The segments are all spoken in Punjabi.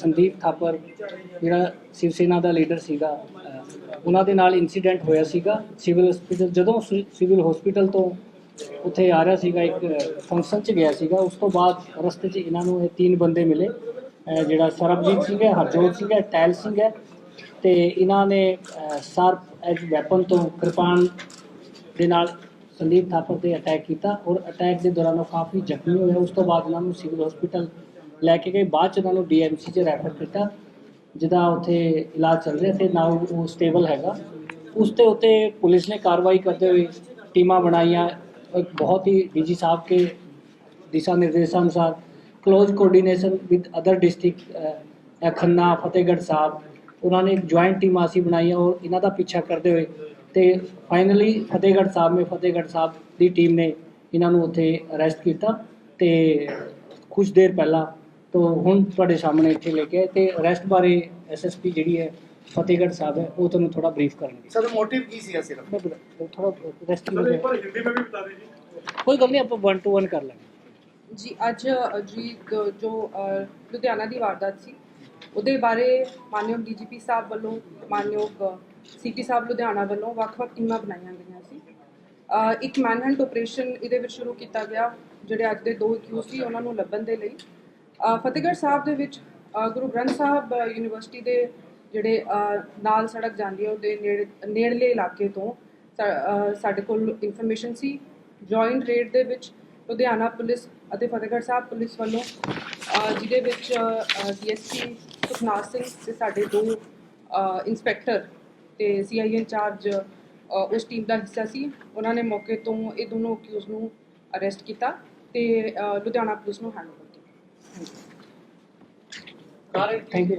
ਸੰਦੀਪ ਥਾਪਰ, ਜਿਹੜਾ ਸ਼ਿਵ ਸੈਨਾ ਦਾ ਲੀਡਰ ਸੀਗਾ ਉਹਨਾਂ ਦੇ ਨਾਲ ਇਨਸੀਡੈਂਟ ਹੋਇਆ ਸੀਗਾ। ਸਿਵਲ ਹਸਪੀਟਲ ਜਦੋਂ ਸਿ- ਸਿਵਲ ਹਸਪੀਟਲ ਤੋਂ ਉੱਥੇ ਆ ਰਿਹਾ ਸੀਗਾ, ਇੱਕ ਫੰਕਸ਼ਨ 'ਚ ਗਿਆ ਸੀਗਾ, ਉਸ ਤੋਂ ਬਾਅਦ ਰਸਤੇ 'ਚ ਇਹਨਾਂ ਨੂੰ ਇਹ ਤਿੰਨ ਬੰਦੇ ਮਿਲੇ। ਜਿਹੜਾ ਸਰਬਜੀਤ ਸਿੰਘ ਹੈ, ਹਰਜੋਤ ਸਿੰਘ ਹੈ, ਟੈਲ ਸਿੰਘ ਹੈ, ਤੇ ਇਹਨਾਂ ਨੇ ਸ਼ਾਰਪ ਐਜ ਵੈਪਨ ਤੋਂ ਕਿਰਪਾਨ ਦੇ ਨਾਲ ਸੰਦੀਪ ਥਾਪਰ ਤੇ ਅਟੈਕ ਕੀਤਾ ਔਰ ਅਟੈਕ ਦੇ ਦੌਰਾਨ ਉਹ ਕਾਫੀ ਜ਼ਖਮੀ ਹੋਇਆ ਉਸ ਤੋਂ ਬਾਅਦ ਉਹਨਾਂ ਨੂੰ ਸਿਵਲ ਹਸਪੀਟਲ ਲੈ ਕੇ ਗਏ। ਬਾਅਦ ਚ ਉਹਨਾਂ ਨੂੰ ਡੀਐਮਸੀ ਚ ਰੈਫਰ ਕੀਤਾ। ਜਿਹਦਾ ਉੱਥੇ ਇਲਾਜ ਚੱਲ ਰਿਹਾ ਤੇ ਨਾਓ ਉਹ ਸਟੇਬਲ ਹੈਗਾ। ਉਸ ਤੇ ਉੱਤੇ ਪੁਲਿਸ ਨੇ ਕਾਰਵਾਈ ਕਰਦੇ ਹੋਏ ਟੀਮਾਂ ਬਣਾਈਆਂ। ਇੱਕ ਬਹੁਤ ਹੀ ਡੀਜੀ ਸਾਹਿਬ ਕੇ ਦਿਸ਼ਾ ਨਿਰਦੇਸ਼ਾਂ ਅਨੁਸਾਰ close coordination with other district Khanna, Fatehgarh Sahib, ਉਹਨਾਂ ਨੇ ਇੱਕ ਜੁਆਇੰਟ ਟੀਮ ਅਸੀਂ ਬਣਾਈ ਹੈ ਔਰ ਇਹਨਾਂ ਦਾ ਪਿੱਛਾ ਕਰਦੇ ਹੋਏ ਤੇ ਫਾਈਨਲੀ ਫਤਿਹਗੜ੍ਹ ਸਾਹਿਬ ਮੇ ਫਤਿਹਗੜ੍ਹ ਸਾਹਿਬ ਦੀ ਟੀਮ ਨੇ ਇਹਨਾਂ ਨੂੰ ਉੱਥੇ ਅਰੈਸਟ ਕੀਤਾ ਤੇ ਕੁਝ ਦੇਰ ਪਹਿਲਾਂ ਤੋਂ ਹੁਣ ਤੁਹਾਡੇ ਸਾਹਮਣੇ ਇੱਥੇ ਲੈ ਕੇ ਤੇ ਅਰੈਸਟ ਬਾਰੇ ਐਸਐਸਪੀ ਜਿਹੜੀ ਹੈ ਫਤਿਹਗੜ੍ਹ ਸਾਹਿਬ ਹੈ ਉਹ ਤੁਹਾਨੂੰ ਥੋੜਾ ਬਰੀਫ ਕਰਨਗੇ। ਸਰ ਮੋਟਿਵ ਕੀ ਸੀ ਸਿਰਫ? ਥੋੜਾ ਰੈਸਟ ਸਰ ਇੱਕ ਵਾਰ ਹਿੰਦੀ ਵਿੱਚ ਵੀ ਬਤਾ ਦੇ ਜੀ। ਕੋਈ ਗੱਲ ਨਹੀਂ ਆਪਾਂ 1 ਟੂ 1 ਕਰ ਲਾਂਗੇ। ਜੀ ਅੱਜ ਜੀ ਜੋ ਲੁਧਿਆਣਾ ਦੀ ਵਾਰਦਾਤ ਸੀ ਉਹਦੇ ਬਾਰੇ ਮਾਨਯੋਗ ਡੀਜੀਪੀ ਸਾਹਿਬ ਵੱਲੋਂ ਮਾਨਯੋਗ ਸੀਪੀ ਸਾਹਿਬ ਲੁਧਿਆਣਾ ਵੱਲੋਂ ਵੱਖ-ਵੱਖ ਟੀਮਾਂ ਬਣਾਈਆਂ ਗਈਆਂ ਸੀ। ਇੱਕ ਮੈਨਹੰਟ ਆਪਰੇਸ਼ਨ ਇਹਦੇ ਵਿੱਚ ਸ਼ੁਰੂ ਕੀਤਾ ਗਿਆ ਜਿਹੜੇ ਅੱਜ ਦੇ ਦੋ ਕਿਊ ਸੀ ਉਹਨਾਂ ਨੂੰ ਲੱਭਣ ਦੇ ਲਈ। ਫਤਿਹਗੜ੍ਹ ਸਾਹਿਬ ਦੇ ਵਿੱਚ ਗੁਰੂ ਗ੍ਰੰਥ ਸਾਹਿਬ ਯੂਨੀਵਰਸਿਟੀ ਦੇ ਜਿਹੜੇ ਨਾਲ ਸੜਕ ਜਾਂਦੀ ਹੈ ਉਹਦੇ ਨੇੜੇ ਨੇੜਲੇ ਇਲਾਕੇ ਤੋਂ ਸਾਡੇ ਕੋਲ ਇਨਫੋਰਮੇਸ਼ਨ ਸੀ। ਜੁਆਇੰਟ ਰੇਡ ਦੇ ਵਿੱਚ ਲੁਧਿਆਣਾ ਪੁਲਿਸ ਅਤੇ ਫਤਿਹਗੜ੍ਹ ਸਾਹਿਬ ਪੁਲਿਸ ਵੱਲੋਂ ਜਿਹਦੇ ਵਿੱਚ ਡੀਐਸਪੀ ਸੁਖਨਾਥ ਸਿੰਘ ਤੇ ਸਾਡੇ ਦੋ ਅ, ਇੰਸਪੈਕਟਰ ਤੇ ਸੀਆਈ ਇੰਚਾਰਜ ਉਸ ਟੀਮ ਦਾ ਹਿੱਸਾ ਸੀ। ਉਹਨਾਂ ਨੇ ਮੌਕੇ ਤੋਂ ਇਹ ਦੋਨੋਂ ਅਕਿਊਜ਼ ਨੂੰ ਅਰੈਸਟ ਕੀਤਾ ਤੇ ਲੁਧਿਆਣਾ ਪੁਲਿਸ ਨੂੰ ਹੈਂਡਓਵਰ ਥੈਂਕ ਯੂ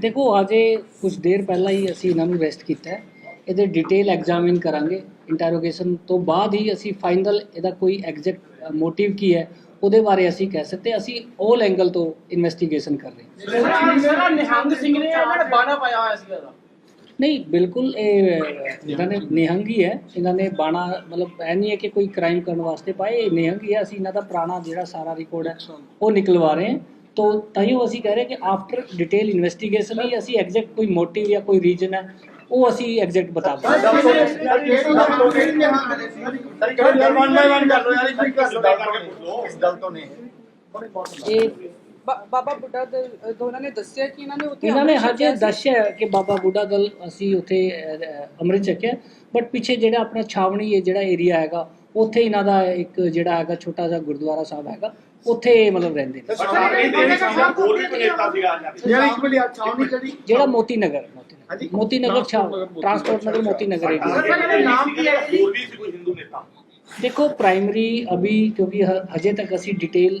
ਦੇਖੋ ਅਜੇ ਕੁਝ ਦੇਰ ਪਹਿਲਾਂ ਹੀ ਅਸੀਂ ਇਹਨਾਂ ਨੂੰ ਅਰੈਸਟ ਕੀਤਾ ਹੈ। ਇਹਦੇ ਡਿਟੇਲ ਐਗਜ਼ਾਮਿਨ ਕਰਾਂਗੇ। ਇੰਟਰੋਗੇਸ਼ਨ ਤੋਂ ਬਾਅਦ ਹੀ ਅਸੀਂ ਫਾਈਨਲ ਇਹਦਾ ਕੋਈ ਐਗਜ਼ੈਕਟ ਮੋਟਿਵ ਕੀ ਹੈ ਉਹਦੇ ਬਾਰੇ ਅਸੀਂ ਕਹਿ ਸਕਦੇ ਅਸੀਂ 올 ਐਂਗਲ ਤੋਂ ਇਨਵੈਸਟੀਗੇਸ਼ਨ ਕਰ ਰਹੇ ਹਾਂ। ਨਿਹੰਗ ਸਿੰਘ ਨੇ ਇਹਨਾਂ ਨੇ ਬਾਣਾ ਪਾਇਆ ਹੋਇਆ ਸੀਗਾ ਇਹਦਾ। ਨਹੀਂ ਬਿਲਕੁਲ ਇਹ ਇਹਨਾਂ ਨੇ ਨਿਹੰਗ ਹੀ ਇਹਨਾਂ ਨੇ ਬਾਣਾ ਮਤਲਬ ਐ ਨਹੀਂ ਹੈ ਕਿ ਕੋਈ ਕ੍ਰਾਈਮ ਕਰਨ ਵਾਸਤੇ ਪਾਏ ਇਹ ਨਿਹੰਗ ਹੀ ਅਸੀਂ ਇਹਨਾਂ ਦਾ ਪੁਰਾਣਾ ਜਿਹੜਾ ਸਾਰਾ ਰਿਕਾਰਡ ਹੈ ਉਹ ਨਿਕਲਵਾ ਰਹੇ ਹਾਂ ਤੋ ਤਾਈਓ ਅਸੀਂ ਕਹਿ ਰਹੇ ਕਿ ਆਫਟਰ ਡਿਟੇਲ ਇਨਵੈਸਟੀਗੇਸ਼ਨ ਹੀ ਅਸੀਂ ਐਗਜ਼ੈਕਟ ਕੋਈ ਮੋਟਿਵ ਜਾਂ ਕੋਈ ਰੀਜਨ ਹੈ ਉਹ ਅਸੀਂ ਐਗਜ਼ੈਕਟ ਬਤਾ ਦਾਂਗੇ ਸਰ ਵਨ ਬਾਈ ਵਨ ਕਰ ਲੋ ਯਾਰ ਇੱਕ ਗੱਲ ਤੋਂ ਇਸ ਗੱਲ ਤੋਂ ਨੇ ਇਹ ਬਾਬਾ ਬੁੱਢਾ ਦਲ ਦੋਨਾਂ ਨੇ ਦੱਸਿਆ ਕਿ ਇਹਨਾਂ ਨੇ ਉੱਥੇ ਇਹਨਾਂ ਨੇ ਹਜੇ। ਦੱਸਿਆ ਕਿ ਬਾਬਾ ਬੁੱਢਾ ਦਲ ਅਸੀਂ ਉੱਥੇ ਅੰਮ੍ਰਿਤ ਛਕਿਆ। ਬਟ ਪਿੱਛੇ ਜਿਹੜਾ ਆਪਣਾ ਛਾਵਣੀ ਹੈ ਜਿਹੜਾ ਏਰੀਆ ਹੈਗਾ ਉੱਥੇ ਇਹਨਾਂ ਦਾ ਇੱਕ ਜਿਹੜਾ ਹੈਗਾ ਛੋਟਾ ਜਿਹਾ ਗੁਰਦੁਆਰਾ ਸਾਹਿਬ ਹੈਗਾ ਉੱਥੇ ਮਤਲਬ ਰਹਿੰਦੇ ਨੇ। ਜਿਹੜੀ ਜਿਹੜਾ ਮੋਤੀ ਨਗਰ ਮੋਤੀ ਨਗਰ ਹਾਂਜੀ। ਮੋਤੀ ਨਗਰ ਛਾਵ ਟਰਾਂਸਪੋਰਟ ਨਗਰ ਮੋਤੀ ਨਗਰ ਏਰੀਆ ਨਾਮ ਕੀ ਹੈ? ਹੋਰ ਵੀ ਸੀ ਕੋਈ ਹਿੰਦੂ ਨੇਤਾ? ਦੇਖੋ ਪ੍ਰਾਇਮਰੀ ਅਭੀ ਕਿਉਂਕਿ ਹਜੇ ਤੱਕ ਅਸੀਂ ਡਿਟੇਲ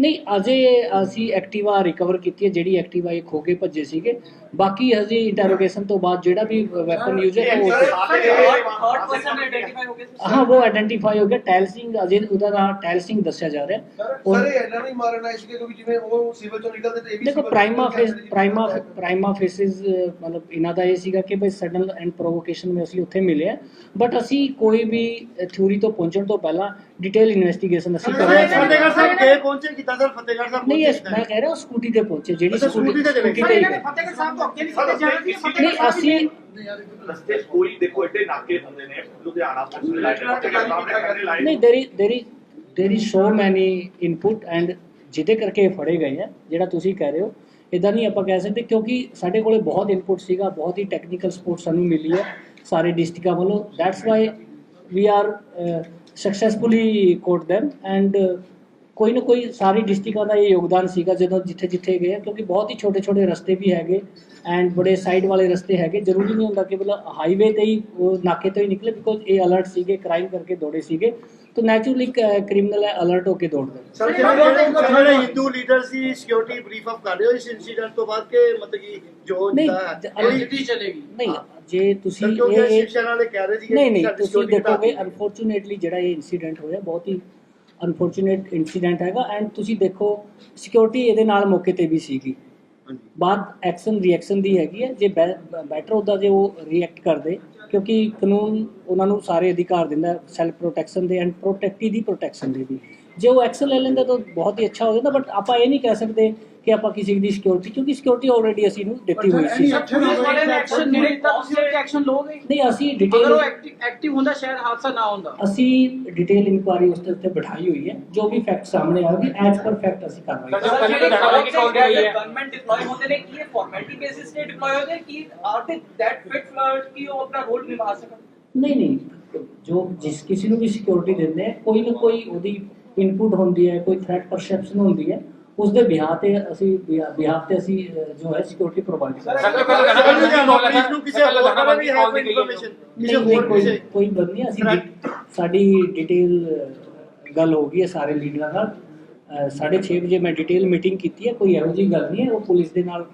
ਨਹੀਂ ਅਜੇ ਅਸੀਂ ਐਕਟਿਵਾ ਰਿਕਵਰ ਕੀਤੀ ਹੈ ਜਿਹੜੀ ਐਕਟਿਵਾ ਇਹ ਖੋ ਕੇ ਭੱਜੇ ਸੀਗੇ। ਬਾਕੀ ਹਜੇ ਇੰਟਰੋਗੇਸ਼ਨ ਤੋਂ ਬਾਅਦ ਜਿਹੜਾ ਵੀ ਵੈਪਨ ਯੂਜ਼ ਹੈ ਉਹ ਥਰਡ ਪਰਸਨ ਆਈਡੈਂਟੀਫਾਈ ਹੋ ਉਹ ਆਇਡੈਂਟੀਫਾਈ ਹੋ ਗਿਆ। ਟੈਲ ਸਿੰਘ ਅਜੇ ਉਹਦਾ ਨਾਮ ਟੈਲ ਸਿੰਘ ਦੱਸਿਆ ਜਾ ਰਿਹਾ। ਸਰ ਇਹ ਇਹਨਾਂ ਨੂੰ ਹੀ ਮਾਰਨ ਸੀਗੇ ਕਿਉਂਕਿ ਜਿਵੇਂ ਉਹ ਸਿਵਲ ਚੋਂ ਨਿਕਲਦੇ ਤੇ ਇਹ ਵੀ ਦੇਖੋ prima facie. Prima prima facies ਮਤਲਬ ਇਹਨਾਂ ਦਾ ਇਹ ਸੀਗਾ ਕਿ ਬਈ ਸਡਨ ਐਂਡ ਪ੍ਰੋਵੋਕੇਸ਼ਨ ਵਿੱਚ ਅਸੀਂ ਉੱਥੇ ਮਿਲੇ ਆ ਬਟ ਅਸੀਂ ਕੋਈ ਵੀ ਥਿਊਰੀ ਤੋਂ ਪਹੁੰਚਣ ਤੋਂ ਪਹਿਲਾਂ ਡਿਟੇਲ ਇਨਵੈਸਟੀਗੇਸ਼ਨ ਅਸੀਂ ਕਰ ਰਹੇ ਹਾਂ। ਫਤਿਹਗੜ੍ਹ ਸਾਹਿਬ ਕੇ ਪਹੁੰਚੇ ਕੀਤਾ ਸਰ ਫਤਿਹਗੜ੍ਹ ਸਾਹਿਬ ਨਹੀਂ ਇਸ ਮੈਂ ਕਹਿ ਰਿਹਾ ਸਕੂਟੀ ਤੇ ਪਹੁੰਚੇ ਜਿਹੜੀ ਅੱਛਾ, ਸਕੂਟੀ ਤੇ ਚਲੇ ਗਏ। ਫਤਿਹਗੜ੍ਹ ਸਾਹਿਬ ਤੋਂ ਅੱਗੇ ਨਹੀਂ ਕਿਤੇ ਜਾਣਾ ਸੀ ਫਤਿਹਗੜ੍ਹ ਨਹੀਂ ਅਸੀਂ ਰਸਤੇ 'ਚ ਕੋਈ ਦੇਖੋ ਐਡੇ ਨਾਕੇ ਹੁੰਦੇ ਨੇ ਲੁਧਿਆਣਾ ਪੁਲਿਸ ਨੇ ਲਾਏ ਨੇ ਫਤਿਹਗੜ੍ਹ ਸਾਹਿਬ ਨੇ ਕਹਿੰਦੇ ਲਾਏ ਨਹੀਂ ਦੇਰੀ ਦੇਰੀ ਦੇਰੀ ਸੋ ਮੈਨੀ ਇਨਪੁਟ ਐਂਡ ਜਿਹਦੇ ਕਰਕੇ ਇਹ ਫੜੇ ਗਏ ਆ ਜਿਹੜਾ ਤੁਸੀਂ ਕਹਿ ਰਹੇ ਹੋ ਇਦਾਂ ਨਹੀਂ ਆਪਾਂ ਕਹਿ ਸਕਦੇ ਕਿਉਂਕਿ ਸਾਡੇ ਕੋਲੇ ਬਹੁਤ ਇਨਪੁਟ ਸੀਗਾ ਬਹੁਤ ਹੀ ਟੈਕਨੀਕਲ ਸਪੋਰਟ ਸਾਨੂੰ ਮਿਲੀ ਹੈ ਸਾਰੇ ਡਿਸਟ੍ਰਿਕਟਾਂ ਵੱਲੋਂ। That's why we are successfully caught them and ਕੋਈ ਨਾ ਕੋਈ ਸਾਰੀ ਡਿਸਟ੍ਰਿਕਟਾਂ ਦਾ ਇਹ ਯੋਗਦਾਨ ਸੀਗਾ ਜਦੋਂ ਜਿੱਥੇ ਜਿੱਥੇ ਗਏ ਕਿਉਂਕਿ ਬਹੁਤ ਹੀ ਛੋਟੇ ਛੋਟੇ ਰਸਤੇ ਵੀ ਹੈਗੇ ਐਂਡ ਬੜੇ ਸਾਈਡ ਵਾਲੇ ਰਸਤੇ ਹੈਗੇ। ਜ਼ਰੂਰੀ ਨਹੀਂ ਹੁੰਦਾ ਕਿ ਮਤਲਬ ਹਾਈਵੇ ਤੇ ਹੀ ਉਹ ਨਾਕੇ ਤੋਂ ਹੀ ਨਿਕਲੇ ਬਿਕੋਜ਼ ਇਹ ਅਲਰਟ ਸੀਗੇ ਕ੍ਰਾਈਮ ਕਰਕੇ ਦੌੜੇ ਸੀਗੇ। ਤਾਂ ਨੈਚੁਰਲੀ ਕ੍ਰਿਮੀਨਲ ਹੈ ਅਲਰਟ ਹੋ ਕੇ ਦੌੜਦੇ। ਸਰ ਜਿਹੜੇ ਹਿੰਦੂ ਲੀਡਰ ਸੀ ਸਿਕਿਉਰਿਟੀ ਬਰੀਫ ਅਪ ਕਰ ਰਹੇ ਹੋ ਇਸ ਇਨਸੀਡੈਂਟ ਤੋਂ ਬਾਅਦ ਕਿ ਮਤਲਬ ਕਿ ਜੋ ਸਿੱਧੀ ਚਲੇਗੀ। ਨਹੀਂ ਜੇ ਤੁਸੀਂ ਇਹ ਸ਼ਿਵ ਸੈਨਾ ਵਾਲੇ ਕਹਿ ਰਹੇ ਸੀ ਨਹੀਂ ਨਹੀਂ ਤੁਸੀਂ ਦੇਖੋਗੇ ਅਨਫੋਰਚੂਨੇਟਲੀ ਜਿਹੜਾ ਇਹ ਇਨਸੀਡੈਂਟ ਹੋਇਆ ਬਹੁਤ ਹੀ ਅਨਫੋਰਚੂਨੇਟ ਇਨਸੀਡੈਂਟ ਹੈਗਾ ਐਂਡ ਤੁਸੀਂ ਦੇਖੋ ਸਿਕਿਉਰਿਟੀ ਇਹਦੇ ਨਾਲ ਮੌਕੇ ਤੇ ਵੀ ਸੀਗੀ। ਬਾਅਦ ਐਕਸ਼ਨ ਰਿਐਕਸ਼ਨ ਦੀ ਹੈਗੀ ਹੈ ਜੇ ਬੈਟਰ ਹੁੰਦਾ ਜੇ ਉਹ ਰਿਐਕਟ ਕਰਦੇ ਕਿਉਂਕਿ ਕਾਨੂੰਨ ਉਹਨਾਂ ਨੂੰ ਸਾਰੇ ਅਧਿਕਾਰ ਦਿੰਦਾ ਸੈਲਫ ਪ੍ਰੋਟੈਕਸ਼ਨ ਦੇ ਐਂਡ ਪ੍ਰੋਟੈਕਟੀ ਦੀ ਪ੍ਰੋਟੈਕਸ਼ਨ ਦੇ ਵੀ। ਜੇ ਉਹ ਐਕਸ਼ਨ ਲੈ ਲੈਂਦਾ ਤਾਂ ਬਹੁਤ ਹੀ ਅੱਛਾ ਹੋ ਜਾਂਦਾ ਬਟ ਆਪਾਂ ਇਹ ਨਹੀਂ ਕਹਿ ਸਕਦੇ ਕਿ ਆਪਾਂ ਕਿਸੇ ਦੀ ਸਿਕਿਉਰਿਟੀ ਕਿਉਂਕਿ ਸਿਕਿਉਰਿਟੀ ਆਲਰੇਡੀ ਅਸੀਂ ਨੂੰ ਦਿੱਤੀ ਹੋਈ ਸੀ। ਪੁਲਿਸ ਵਾਲੇ ਨੇ ਐਕਸ਼ਨ ਨਹੀਂ ਲਿੱਤਾ ਤੁਸੀਂ ਉਹ ਐਕਸ਼ਨ ਲੋਗੇ ਨਹੀਂ ਅਸੀਂ ਅਗਰ ਡਿਟੇਲ ਉਹ ਐਕਟਿਵ ਹੁੰਦਾ ਸ਼ਾਇਦ ਹਾਦਸਾ ਨਾ ਹੁੰਦਾ। ਅਸੀਂ ਡਿਟੇਲ ਇਨਕੁਆਰੀ ਉਸ ਦੇ ਉੱਤੇ ਬਿਠਾਈ ਹੋਈ ਹੈ ਜੋ ਵੀ ਫੈਕਟ ਸਾਹਮਣੇ ਆਉਣਗੇ ਐਜ਼ ਪਰ ਫੈਕਟ ਅਸੀਂ ਕਾਰਵਾਈ ਕਰਾਂਗੇ ਗਵਰਨਮੈਂਟ ਡਿਪਲੋਏ ਹੁੰਦੇ ਨੇ ਕੀ ਇਹ ਫਾਰਮੈਲਿਟੀ ਬੇਸਿਸ ਤੇ ਡਿਪਲੋਏ ਹੁੰਦੇ ਕੀ are they that fit flirt ਕੀ ਉਹ ਆਪਣਾ ਰੋਲ ਨਿਭਾ ਸਕਣ? ਨਹੀਂ ਨਹੀਂ ਜੋ ਜਿਸ ਕਿਸੇ ਨੂੰ ਵੀ ਸਿਕਿਉਰਿਟੀ ਦਿੰਦੇ ਆ ਕੋਈ ਨਾ ਕੋਈ ਉਹਦੀ ਇਨਪੁਟ ਹੁੰਦੀ ਹੈ ਕੋਈ ਥ੍ਰੈਟ ਪਰਸੈਪਸ਼ਨ ਹੁੰਦੀ ਹੈ ਉਸ ਦੇ ਬਿਹਾਰ ਤੇ ਅਸੀਂ ਬਿਹਾਰ ਤੇ ਅਸੀਂ ਜੋ ਹੈ ਸਿਕਿਉਰਿਟੀ ਪ੍ਰੋਵਾਈਡ ਕਰਦੇ ਹਾਂ। ਨੂੰ ਕਿਸੇ ਹੋਰ ਤਰ੍ਹਾਂ ਵੀ ਹੈ ਕੋਈ ਇਨਫੋਰਮੇਸ਼ਨ ਕਿਸੇ ਨਹੀਂ, ਨਹੀਂ, ਹੋਰ ਕੋਈ ਕਿਸੇ ਕੋਈ ਬੰਦ ਨਹੀਂ ਅਸੀਂ ਸਾਡੀ ਡਿਟੇਲ ਗੱਲ ਹੋ ਗਈ ਹੈ ਸਾਰੇ ਲੀਡਰਾਂ ਨਾਲ। ਅਹ, ਸਾਢੇ 6 ਵਜੇ ਮੈਂ ਡਿਟੇਲ ਮੀਟਿੰਗ ਕੀਤੀ ਹੈ ਕੋਈ ਇਹੋ ਜਿਹੀ ਗੱਲ ਨਹੀਂ ਹੈ ਉਹ ਪੁਲਿਸ ਦੇ ਨਾਲ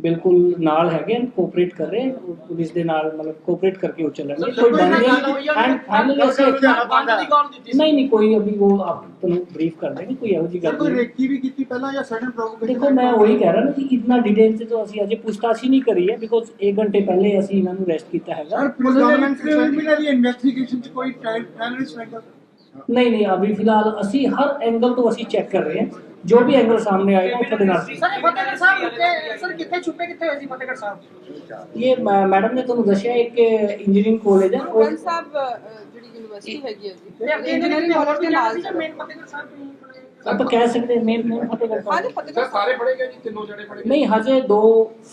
ਬਿਲਕੁਲ ਨਾਲ ਹੈਗੇ ਕੋਆਪਰੇਟ ਕਰ ਰਹੇ ਪੁਲਿਸ ਦੇ ਨਾਲ ਮਤਲਬ ਕੋਆਪਰੇਟ ਕਰਕੇ ਉਹ ਚੱਲਣਗੇ। ਕੋਈ ਬੰਦ ਨਹੀਂ ਐਂਡ ਫਾਈਨਲੀ ਅਸੀਂ ਬੰਦ ਦੀ ਕਾਲ ਦਿੱਤੀ ਸੀ। ਨਹੀਂ ਨਹੀਂ ਕੋਈ ਅਭੀ ਉਹ ਆਪ ਤੁਹਾਨੂੰ ਬਰੀਫ ਕਰ ਦੇਣਗੇ ਕੋਈ ਇਹੋ ਜਿਹੀ ਗੱਲ ਕੋਈ ਨਹੀਂ। ਰੇਕੀ ਵੀ ਕੀਤੀ ਪਹਿਲਾਂ ਜਾਂ ਸਡਨ ਪ੍ਰੋਵੋਕੇਸ਼ਨ ਦੇਖੋ ਮੈਂ ਉਹੀ ਕਹਿ ਰਿਹਾ ਨਾ ਕਿ ਇਤਨਾ ਡਿਟੇਲ ਚ ਤਾਂ ਅਸੀਂ ਅਜੇ ਪੁੱਛਤਾਛ ਹੀ ਨਹੀਂ ਕਰੀ ਹੈ ਬਿਕੋਜ਼ 1 ਘੰਟੇ ਪਹਿਲੇ ਅਸੀਂ ਇਹਨਾਂ ਨੂੰ ਅਰੈਸਟ ਕੀਤਾ ਹੈਗਾ। ਸਰ ਪੁਲਿਸ ਗਵਰਨਮੈਂਟ ਦੀ ਇਨਵੈਸਟੀਗੇਸ਼ਨ ਚ ਕੋਈ ਟੈਰਰਿਸਟ ਐਂਗਲ ਨਹੀਂ ਨਹੀਂ ਅਭੀ ਫਿਲਹਾਲ ਅਸੀਂ ਹਰ ਐਂਗਲ ਤੋਂ ਅਸੀਂ ਚੈੱਕ ਕਰ ਰਹੇ ਹਾਂ ਜੋ ਵੀ ਐਂਗਲ ਸਾਹਮਣੇ ਆਏਗਾ ਉਹ ਤੁਹਾਡੇ ਨਾਲ ਸਰ ਇਹ ਫਤਿਹਗੜ੍ਹ ਸਾਹਿਬ ਕਿੱਥੇ ਸਰ ਕਿੱਥੇ ਛੁਪੇ ਕਿੱਥੇ ਹੋਏ ਸੀ ਫਤਿਹਗੜ੍ਹ ਸਾਹਿਬ ਇਹ ਮੈਂ- ਮੈਡਮ ਨੇ ਤੁਹਾਨੂੰ ਦੱਸਿਆ ਇੱਕ ਇੰਜੀਨੀਅਰਿੰਗ ਕਾਲਜ ਹੈ ਉਹ ਗੰਜ ਸਾਹਿਬ ਅ, ਜਿਹੜੀ ਯੂਨੀਵਰਸਿਟੀ ਹੈਗੀ ਹੈ ਜੀ ਇੰਜੀਨੀਅਰਿੰਗ ਇੰਜੀਨੀਅਰਿੰਗ ਕਾਲਜ ਦੇ ਨਾਲ ਸੀ ਮੇਨ ਫਤਿਹਗੜ੍ਹ ਸਾਹਿਬ ਤੋਂ ਆਪਾਂ ਕਹਿ ਸਕਦੇ ਮੇਨ ਮੇਨ ਫਤਿਹਗੜ੍ਹ ਹਾਂ ਜੀ ਸਾਹਿਬ ਫਤਿਹਗੜ੍ਹ ਸਾਹਿਬ। ਫੜੇ ਗਏ ਜੀ? ਤਿੰਨੋਂ ਜਣੇ ਫੜੇ ਨਹੀਂ ਹਜੇ ਦੋ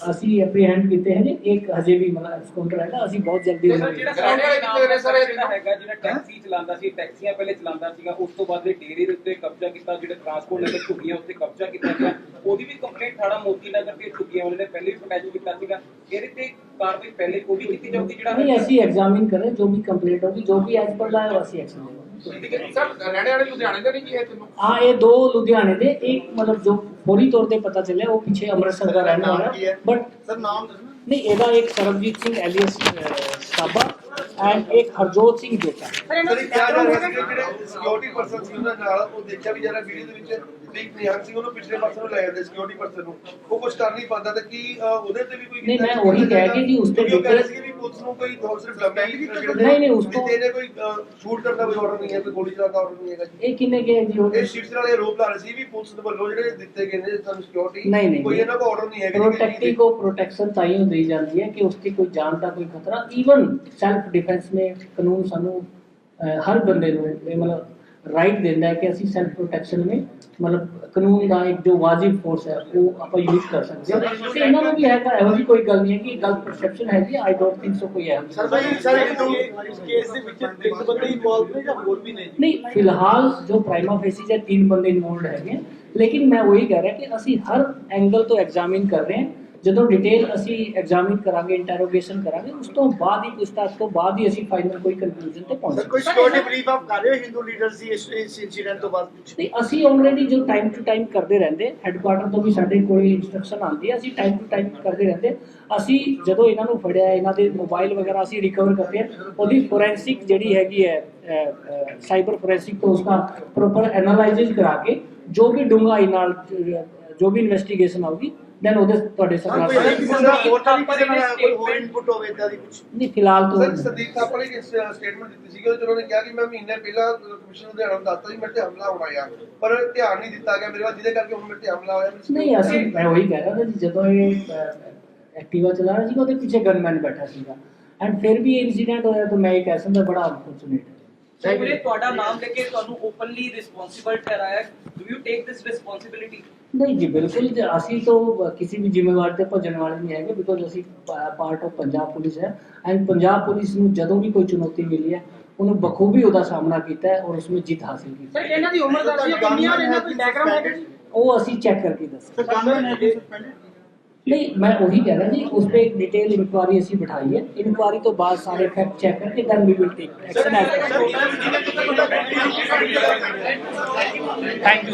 ਅਸੀਂ ਐਪਰੀਹੈਂਡ ਕੀਤੇ ਹਨ ਇੱਕ ਹਜੇ ਵੀ ਮਤਲਬ ਐਕਸਕਾਊਂਟਰ ਹੈਗਾ ਅਸੀਂ ਬਹੁਤ ਜਲਦੀ ਸਰ ਉਹਨਾਂ ਜਿਹੜਾ ਨੂੰ ਸਾਡੇ ਜਿਹੜੇ ਨਾਮ ਦਾ ਸਾਰੇ ਜਿਹੜਾ ਹੈਗਾ ਜਿਹੜਾ ਟੈਕਸੀ ਚਲਾਉਂਦਾ ਸੀ ਟੈਕਸੀਆਂ ਪਹਿਲੇ ਚਲਾਉਂਦਾ ਸੀਗਾ ਉਸ ਤੋਂ ਬਾਅਦ ਇਹ ਡੇਰੇ ਦੇ ਉੱਤੇ ਕਬਜ਼ਾ ਕੀਤਾ ਜਿਹੜੇ ਟਰਾਂਸਪੋਰਟ ਨਗਰ ਝੁੱਗੀਆਂ ਉੱਤੇ ਕਬਜ਼ਾ ਕੀਤਾ ਗਿਆ। ਉਹਦੀ ਵੀ ਕੰਪਲੇਂਟ ਥਾਣਾ ਮੋਤੀ ਨਗਰ ਤੇ ਝੁੱਗੀਆਂ ਵਾਲੇ ਨੇ ਪਹਿਲੇ ਵੀ ਅਟੈਚ ਕੀਤਾ ਸੀਗਾ। ਇਹਦੇ ਤੇ ਕਾਰਵਾਈ ਪਹਿਲੇ ਉਹ ਵੀ ਕੀਤੀ ਜਾਊਗੀ ਜਿਹੜਾ ਨਹੀਂ ਅਸੀਂ ਐਗਜ਼ਾਮਿਨ ਕਰ ਰਹੇ ਜੋ ਵੀ ਕੰਪਲੀਟ ਹੋਗੀ ਜੋ ਵੀ ਐਜ਼ ਪਰ ਲਾ ਅਸੀਂ ਐਕਸ਼ਨ ਲਵਾਂਗੇ ਸਰ ਰਹਿਣੇ ਵਾਲੇ ਲੁਧਿਆਣੇ ਦੇ ਨਹੀਂ ਇਹ ਤਿੰਨੋਂ ਹਾਂ ਇਹ ਦੋ ਲੁਧਿਆਣੇ ਦੇ ਇੱਕ ਮਤਲਬ ਜੋ ਫੌਰੀ ਤੌਰ ਤੇ ਪਤਾ ਚੱਲਿਆ ਉਹ ਪਿੱਛੇ ਅੰਮ੍ਰਿਤਸਰ ਦਾ ਰਹਿਣ ਵਾਲਾ ਹੈ। ਬਟ ਸਰ ਨਾਮ ਦੱਸਣਾ ਨਹੀਂ ਇਹਦਾ ਇੱਕ ਸਰਬਜੀਤ ਸਿੰਘ ਐਲੀਅਸ ਸਾਬਾ ਐਂਡ ਇੱਕ ਹਰਜੋਤ ਸਿੰਘ ਜੋਟਾ ਸਰ ਇਹ ਕਿਹਾ ਜਾ ਰਿਹਾ ਸੀ ਕਿ ਜਿਹੜੇ ਸਿਕਿਉਰਿਟੀ ਪਰਸਨ ਸੀ ਉਹਨਾਂ ਨਾਲ ਉਹ ਦੇਖਿਆ ਵੀ ਜਰਾ ਵੀਡੀਓ ਦੇ ਵਿੱਚ ਇੱਕ ਨਿਹੰਗ ਸੀ ਉਹਨੂੰ ਪਿਛਲੇ ਪਾਸੇ ਨੂੰ ਲੈ ਜਾਂਦੇ ਸਿਕਿਉਰਿਟੀ ਪਰਸਨ ਨੂੰ ਉਹ ਕੁਝ ਕਰ ਨਹੀਂ ਪਾਉਂਦਾ ਤੇ ਕੀ ਅਹ, ਉਹਦੇ ਤੇ ਵੀ ਕੋਈ ਨਹੀਂ, ਮੈਂ ਉਹੀ ਕਹਿ ਕੇ ਜੀ ਉਸ ਤੇ ਕਿਉਂਕਿ ਉਹ ਕਹਿ ਰਹੇ detail- ਸੀ ਵੀ ਪੁਲਿਸ ਨੂੰ ਕੋਈ ਹੋਰ ਸਿਰਫ ਡੰਮੀ ਨਹੀਂ, ਨਹੀਂ, ਉਸ ਤੋਂ- ਇਹਨੇ ਕੋਈ ਸ਼ੂਟ ਕਰਨ ਦਾ ਕੋਈ ਆਰਡਰ ਨਹੀਂ ਹੈ ਕੋਈ ਗੋਲੀ ਚਲਾਉਣ ਦਾ ਆਰਡਰ ਨਹੀਂ ਹੈਗਾ ਜੀ ਇਹ ਕਿੰਨੇ ਗਏ ਜੀ ਉਹ ਇਹ ਸ਼ੀਟਸ ਵਾਲੇ ਆਰੋਪ ਲਾ ਰਹੇ ਸੀ ਵੀ ਪੁਲਿਸ ਦੇ ਵੱਲੋਂ ਜਿਹੜੇ ਦਿੱਤੇ ਗਏ ਨੇ ਸਾਨੂੰ ਸਿਕਿਉਰਿਟੀ ਨਹੀਂ, ਨਹੀਂ, ਕੋਈ ਨਹੀਂ। ਇਹਨਾਂ ਕੋਲ ਆਰਡਰ ਨਹੀਂ ਹੈਗਾ ਜੀ ਕਿ प्रोटेक्टी को प्रोटेक्शन चाहिए दी जाती है कि उसकी कोई जान का कोई खतरा ਈਵਨ ਸੈਲਫ ਡਿਫੈਂਸ में ਕਾਨੂੰਨ ਸਾਨੂੰ ਅਹ, ਹਰ ਬੰਦੇ ਨੂੰ ਇਹ ਮਤਲਬ ਰਾਈਟ ਦਿੰਦਾ ਹੈ ਕਿ ਅਸੀਂ ਸੈਲਫ ਪ੍ਰੋਟੈਕਸ਼ਨ ਵਿੱਚ ਮਤਲਬ ਕਾਨੂੰਨ ਦਾ ਇੱਕ ਜੋ ਵਾਜਿਬ ਫੋਰਸ ਹੈ ਉਹ ਆਪਾਂ ਯੂਜ਼ ਕਰ ਸਕਦੇ ਹਾਂ ਤੇ ਇਹਨਾਂ ਨੂੰ ਵੀ ਹੈਗਾ ਇਹੋ ਜਿਹੀ ਕੋਈ ਗੱਲ ਨਹੀਂ ਹੈ ਕਿ ਗਲਤ ਪਰਸੈਪਸ਼ਨ ਹੈਗੀ ਆਈ ਡੋਨਟ ਥਿੰਕ ਸੋ ਕੋਈ ਹੈ ਸਰ ਭਾਈ ਸਰ ਇਹ ਦੋ ਇਸ ਕੇਸ ਦੇ ਵਿੱਚ ਤਿੰਨ ਬੰਦੇ ਇਨਵੋਲਵ ਨੇ ਜਾਂ ਹੋਰ ਵੀ ਨੇ ਨਹੀਂ ਫਿਲਹਾਲ ਜੋ ਪ੍ਰਾਈਮਾ ਫੇਸੀ ਜਾਂ ਤਿੰਨ ਬੰਦੇ ਇਨਵੋਲਡ ਹੈਗੇ ਹੈ, ਲੇਕਿਨ ਮੈਂ ਉਹੀ ਕਹਿ ਰਿਹਾ ਕਿ ਅਸੀਂ ਹਰ ਐਂਗਲ ਤੋਂ ਐਗਜ਼ਾਮਿਨ ਕਰ ਰਹੇ ਹਾਂ ਜਦੋਂ ਡਿਟੇਲ ਅਸੀਂ ਐਗਜ਼ਾਮਿਨ ਕਰਾਂਗੇ ਇੰਟਰੋਗੇਸ਼ਨ ਕਰਾਂਗੇ ਉਸ ਤੋਂ ਬਾਅਦ ਹੀ ਪੁੱਛਤਾਛ ਤੋਂ ਬਾਅਦ ਹੀ ਅਸੀਂ ਫਾਈਨਲ ਕੋਈ ਕੰਕਲੂਜਨ ਤੇ ਪਹੁੰਚਾਂਗੇ ਕੋਈ ਸਿਕਿਉਰਿਟੀ ਬਰੀਫ ਆਪ ਕਰ ਰਹੇ ਹੋ? ਹਿੰਦੂ ਲੀਡਰਸ ਦੀ ਇਸ ਇਨਸੀਡੈਂਟ ਤੋਂ ਬਾਅਦ ਤੇ ਅਸੀਂ ਆਲਰੇਡੀ ਜੋ ਟਾਈਮ ਟੂ ਟਾਈਮ ਕਰਦੇ ਰਹਿੰਦੇ ਹੈੱਡਕੁਆਟਰ ਤੋਂ ਵੀ ਸਾਡੇ ਕੋਲ ਇਨਸਟਰਕਸ਼ਨ ਆਉਂਦੀ ਹੈ ਅਸੀਂ ਟਾਈਮ ਟੂ ਟਾਈਮ ਕਰਦੇ ਰਹਿੰਦੇ। ਅਸੀਂ ਜਦੋਂ ਇਹਨਾਂ ਨੂੰ ਫੜਿਆ ਇਹਨਾਂ ਦੇ ਮੋਬਾਈਲ ਵਗੈਰਾ ਅਸੀਂ ਰਿਕਵਰ ਕਰਦੇ ਹਾਂ ਉਹਦੀ ਫੋਰੈਂਸਿਕ ਜਿਹੜੀ ਹੈਗੀ ਹੈ ਸਾਈਬਰ ਫੋਰੈਂਸਿਕ ਤੋਂ ਉਸका ਪ੍ਰੋਪਰ ਐਨਾਲਾਈਸਿਸ ਕਰਾ ਕੇ ਜੋ ਵੀ ਡੂੰਘਾਈ ਨਾਲ ਜੋ ਵੀ ਇਨਵੈਸਟੀਗੇਸ਼ਨ ਆਊਗੀ ਦੈਨ ਉਹਦੇ ਤੁਹਾਡੇ ਸਰ ਸਰਕਾਰ ਕੋਈ ਕਿਸੇ ਦਾ ਹੋਰ ਤਾਂ ਨਹੀਂ ਕਿਸੇ ਦਾ ਕੋਈ ਹੋਰ ਇਨਪੁਟ ਹੋਵੇ ਇਦਾਂ ਦੀ ਕੁਝ ਨਹੀਂ ਫਿਲਹਾਲ ਸਰ ਤੋਂ ਸੰਦੀਪ ਥਾਪਰ ਨੇ ਸਟੇਟਮੈਂਟ ਦਿੱਤੀ ਸੀ ਕਿ ਉਹਨਾਂ ਨੇ ਕਿਹਾ ਕਿ ਮੈਂ ਮਹੀਨੇ ਪਹਿਲਾਂ ਕਮਿਸ਼ਨ ਨੂੰ ਦੱਸਤਾ ਸੀ ਮੇਰੇ ਤੇ ਹਮਲਾ ਹੋਣਾ ਆ। ਪਰ ਧਿਆਨ ਨਹੀਂ ਦਿੱਤਾ ਗਿਆ ਮੇਰੇ ਵੱਲ ਜਿਹਦੇ ਕਰਕੇ ਹੁਣ ਮੇਰੇ ਤੇ ਹਮਲਾ ਹੋਇਆ ਨਹੀਂ ਅਸੀਂ ਮੈਂ ਉਹੀ ਕਹਿ ਰਿਹਾ ਸੀ ਜਦੋਂ ਇਹ ਐਕਟਿਵਾ ਚਲਾ ਰਿਹਾ ਸੀ ਉਹਦੇ ਪਿੱਛੇ ਗਨਮੈਨ ਬੈਠਾ ਸੀਗਾ। ਐਂਡ ਫਿਰ ਵੀ ਇਹ ਇਨਸੀਡੈਂਟ ਹੋਇਆ ਤਾਂ ਮੈਂ ਇਹ ਕਹਿ ਸਕਦਾ ਬੜਾ ਅਨਫੋਰਚੂਨੇਟ ਵੀਰੇ ਤੁਹਾਡਾ ਨਾਮ ਲੈ ਕੇ ਤੁਹਾਨੂੰ ਓਪਨਲੀ ਰਿਸਪੌਂਸਿਬਲ ਠਹਿਰਾਇਆ do you take this responsibility ਨਹੀਂ ਜੀ ਬਿਲਕੁਲ ਜੀ, ਅਸੀਂ ਤੋਂ ਕਿਸੇ ਵੀ ਜ਼ਿੰਮੇਵਾਰੀ ਤੇ ਭੱਜਣ ਵਾਲੇ ਨਹੀਂ ਹੈਗੇ ਬਿਕੋਜ਼ ਅਸੀਂ ਪਾਰਟ ਆਫ ਪੰਜਾਬ ਪੁਲਿਸ ਹੈ। ਐਂਡ ਪੰਜਾਬ ਪੁਲਿਸ ਨੂੰ ਜਦੋਂ ਵੀ ਕੋਈ ਚੁਣੌਤੀ ਮਿਲੀ ਹੈ ਉਹਨੂੰ ਬਖੂਬੀ ਉਹਦਾ ਸਾਹਮਣਾ ਕੀਤਾ ਹੈ ਔਰ ਉਸमें ਜਿੱਤ ਹਾਸਿਲ ਕੀਤੀ ਸਰ ਇਹਨਾਂ ਦੀ ਉਮਰ ਦੱਸੀ ਕਿੰਨੀਆਂ ਨੇ ਇਹਨਾਂ ਕੋਈ ਡਾਇਗਰਾਮ ਹੈਗਾ ਜੀ ਉਹ ਅਸੀਂ ਚੈੱਕ ਕਰਕੇ ਦੱਸ ਸਰ ਗਵਰਨਮੈਂਟ ਹੈ ਸਸਪੈਂਡਡ ਨਹੀਂ ਮੈਂ ਉਹੀ ਕਹਿ ਰਿਹਾ ਜੀ ਉਸ ਤੇ ਇੱਕ ਡਿਟੇਲ ਇਨਕੁਆਰੀ ਅਸੀਂ ਬਿਠਾਈ ਹੈ ਇਨਕੁਆਰੀ ਤੋਂ ਬਾਅਦ ਸਾਰੇ ਫੈਕਟ ਚੈੱਕ ਕਰਕੇ then we will take action thank you